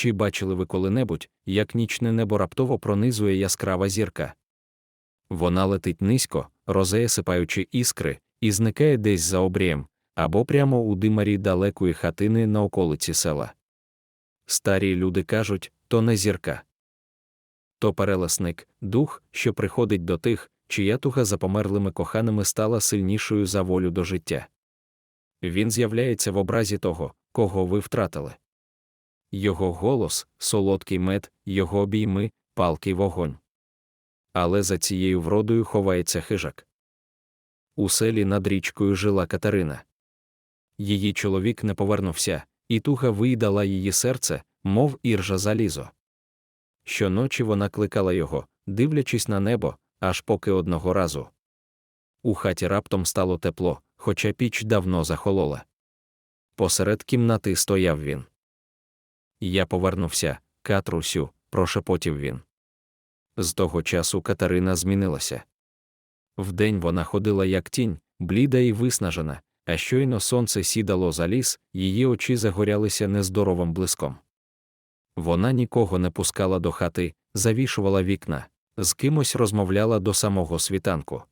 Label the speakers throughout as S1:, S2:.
S1: Чи бачили ви коли-небудь, як нічне небо раптово пронизує яскрава зірка? Вона летить низько, розеє сипаючи іскри, і зникає десь за обрієм, або прямо у димарі далекої хатини на околиці села. Старі люди кажуть, то не зірка. То перелесник, дух, що приходить до тих, чия туга за померлими коханими стала сильнішою за волю до життя. Він з'являється в образі того, кого ви втратили. Його голос, солодкий мед, його обійми, палкий вогонь. Але за цією вродою ховається хижак. У селі над річкою жила Катерина. Її чоловік не повернувся, і туга виїдала її серце, мов іржа залізо. Щоночі вона кликала його, дивлячись на небо, аж поки одного разу. У хаті раптом стало тепло, хоча піч давно захолола. Посеред кімнати стояв він. Я повернувся, Катрусю, прошепотів він. З того часу Катерина змінилася. Вдень вона ходила як тінь, бліда і виснажена, а щойно сонце сідало за ліс, її очі загорялися нездоровим блиском. Вона нікого не пускала до хати, завішувала вікна, з кимось розмовляла до самого світанку.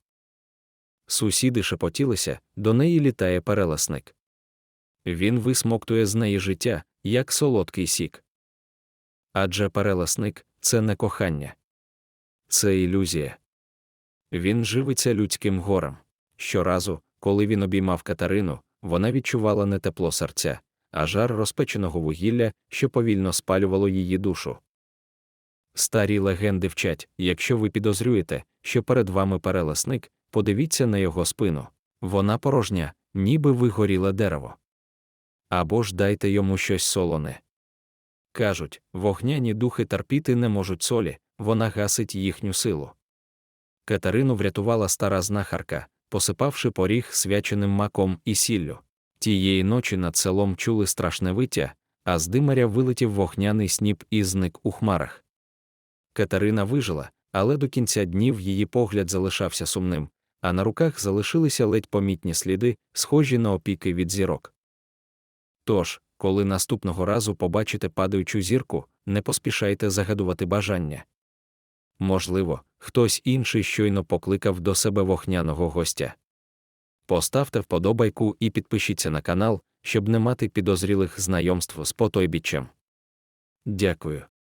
S1: Сусіди шепотілися, до неї літає перелесник. Він висмоктує з неї життя, як солодкий сік. Адже перелесник це не кохання, це ілюзія. Він живиться людським горем. Щоразу, коли він обіймав Катерину, вона відчувала не тепло серця, а жар розпеченого вугілля, що повільно спалювало її душу. Старі легенди вчать якщо ви підозрюєте, що перед вами перелесник, подивіться на його спину вона порожня, ніби вигоріле дерево. Або ж дайте йому щось солоне. Кажуть, вогняні духи терпіти не можуть солі, вона гасить їхню силу. Катерину врятувала стара знахарка, посипавши поріг свяченим маком і сіллю. Тієї ночі над селом чули страшне виття, а з димаря вилетів вогняний сніп і зник у хмарах. Катерина вижила, але до кінця днів її погляд залишався сумним, а на руках залишилися ледь помітні сліди, схожі на опіки від зірок. Тож, коли наступного разу побачите падаючу зірку, не поспішайте загадувати бажання. Можливо, хтось інший щойно покликав до себе вогняного гостя. Поставте вподобайку і підпишіться на канал, щоб не мати підозрілих знайомств з потойбічем. Дякую.